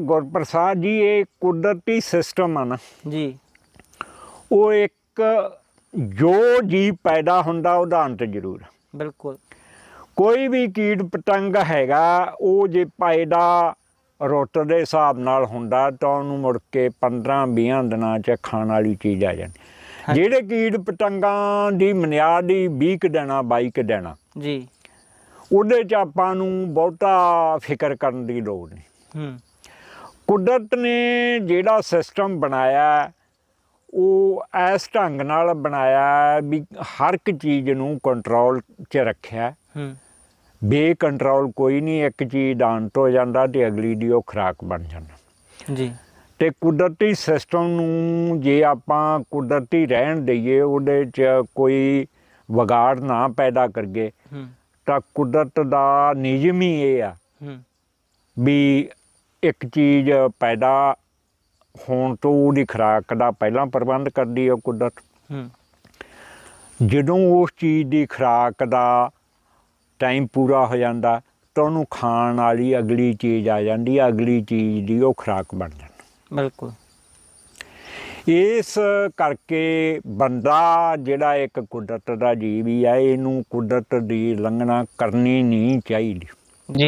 ਗੁਰਪ੍ਰਸਾਦ ਜੀ ਇਹ ਕੁਦਰਤੀ ਸਿਸਟਮ ਆ ਨਾ ਜੀ। ਉਹ ਇੱਕ ਜੋ ਜੀ ਪੈਦਾ ਹੁੰਦਾ ਉਹਦਾ ਅੰਤ ਜ਼ਰੂਰ। ਬਿਲਕੁਲ। ਕੋਈ ਵੀ ਕੀਟ ਪਤੰਗ ਹੈਗਾ ਉਹ ਜੇ ਪੈਦਾ ਰੁੱਤ ਦੇ ਹਿਸਾਬ ਨਾਲ ਹੁੰਦਾ ਤਾਂ ਉਹਨੂੰ ਮੁੜ ਕੇ 15 20 ਦਿਨਾਂ ਚ ਖਾਣ ਵਾਲੀ ਚੀਜ਼ ਆ ਜਾਂਦੀ। ਜਿਹੜੇ ਕੀਟ ਪਤੰਗਾਂ ਦੀ ਮਨਿਆਦ ਹੀ 20 ਕੁ ਦਿਨਾਂ 22 ਕੁ ਦਿਨਾਂ। ਜੀ। ਉਹਦੇ ਚ ਆਪਾਂ ਨੂੰ ਬਹੁਤਾ ਫਿਕਰ ਕਰਨ ਦੀ ਲੋੜ ਨਹੀਂ। ਹੂੰ। ਕੁਦਰਤ ਨੇ ਜਿਹੜਾ ਸਿਸਟਮ ਬਣਾਇਆ ਉਹ ਇਸ ਢੰਗ ਨਾਲ ਬਣਾਇਆ ਵੀ ਹਰ ਇੱਕ ਚੀਜ਼ ਨੂੰ ਕੰਟਰੋਲ 'ਚ ਰੱਖਿਆ। ਹੈ। ਹੂੰ ਬੇਕੰਟਰੋਲ ਕੋਈ ਨਹੀਂ ਇੱਕ ਚੀਜ਼ ਅੰਤ ਹੋ ਜਾਂਦਾ ਤੇ ਅਗਲੀ ਦੀ ਉਹ ਖੁਰਾਕ ਬਣ ਜਾਂਦਾ। ਜੀ। ਤੇ ਕੁਦਰਤੀ ਸਿਸਟਮ ਨੂੰ ਜੇ ਆਪਾਂ ਕੁਦਰਤੀ ਰਹਿਣ ਦਈਏ ਉਹਦੇ 'ਚ ਕੋਈ ਵਿਗਾੜ ਨਾ ਪੈਦਾ ਕਰਗੇ ਹੂੰ। ਤਾਂ ਕੁਦਰਤ ਦਾ ਨਿਯਮ ਹੀ ਇਹ ਆ ਹੂੰ। ਵੀ ਇੱਕ ਚੀਜ਼ ਪੈਦਾ ਹੋਣ ਤੋਂ ਉਹਦੀ ਖੁਰਾਕ ਦਾ ਪਹਿਲਾਂ ਪ੍ਰਬੰਧ ਕਰਦੀ ਹੈ ਕੁਦਰਤ। ਹੂੰ। ਜਦੋਂ ਉਸ ਚੀਜ਼ ਦੀ ਖੁਰਾਕ ਦਾ ਟਾਈਮ ਪੂਰਾ ਹੋ ਜਾਂਦਾ ਤਾਂ ਉਹਨੂੰ ਖਾਣ ਵਾਲੀ ਅਗਲੀ ਚੀਜ਼ ਆ ਜਾਂਦੀ ਹੈ ਅਗਲੀ ਚੀਜ਼ ਦੀ ਉਹ ਖੁਰਾਕ ਬਣ ਜਾਂਦੀ। ਬਿਲਕੁਲ। ਇਸ ਕਰਕੇ ਬੰਦਾ ਜਿਹੜਾ ਇੱਕ ਕੁਦਰਤ ਦਾ ਜੀਵ ਹੀ ਹੈ ਇਹਨੂੰ ਕੁਦਰਤ ਦੀ ਲੰਘਣਾ ਕਰਨੀ ਨਹੀਂ ਚਾਹੀਦੀ।